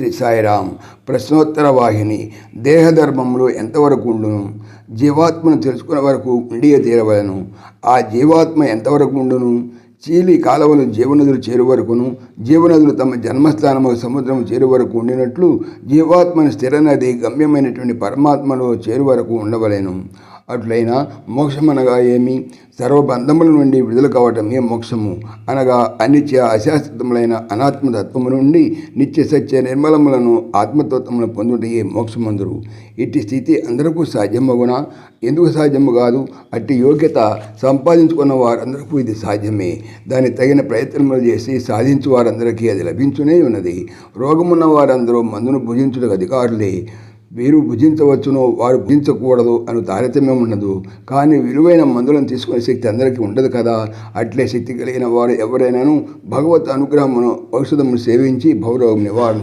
శ్రీ సాయిరామ్ ప్రశ్నోత్తర వాహిని దేహధర్మంలో ఎంతవరకు ఉండును? జీవాత్మను తెలుసుకునే వరకు ఉండియే తీరవలను. ఆ జీవాత్మ ఎంతవరకు ఉండును? చీలి కాలవలు జీవనదులు చేరు వరకును జీవనదులు తమ జన్మస్థానము సముద్రం చేరు వరకు ఉండినట్లు జీవాత్మను స్థిర నది గమ్యమైనటువంటి పరమాత్మలో చేరు వరకు ఉండవలేను. అట్లయినా మోక్షమనగా ఏమి? సర్వబంధముల నుండి విడుదల కావటమే మోక్షము. అనగా అనిత్య అశాశ్వతములైన అనాత్మతత్వము నుండి నిత్య సత్య నిర్మలములను ఆత్మతత్వములను పొందుటయే మోక్షమందురు. ఇట్టి స్థితి అందరకు సాధ్యమగునా? ఎందుకు సాధ్యము కాదు? అట్టి యోగ్యత సంపాదించుకున్న వారందరికీ ఇది సాధ్యమే. దాని తగిన ప్రయత్నములు చేసి సాధించు వారందరికీ అది లభించునే ఉన్నది. రోగమున్న వారందరూ మందును భుజించుటకు అధికారులే. వీరు భుజించవచ్చును వారు భుజించకూడదు అని తారతమ్యం ఉండదు. కానీ విలువైన మందులను తీసుకునే శక్తి అందరికీ ఉండదు కదా. అట్లే శక్తి కలిగిన వారు ఎవరైనాను భగవత్ అనుగ్రహమును ఔషధమును సేవించి భౌరవం నివారణ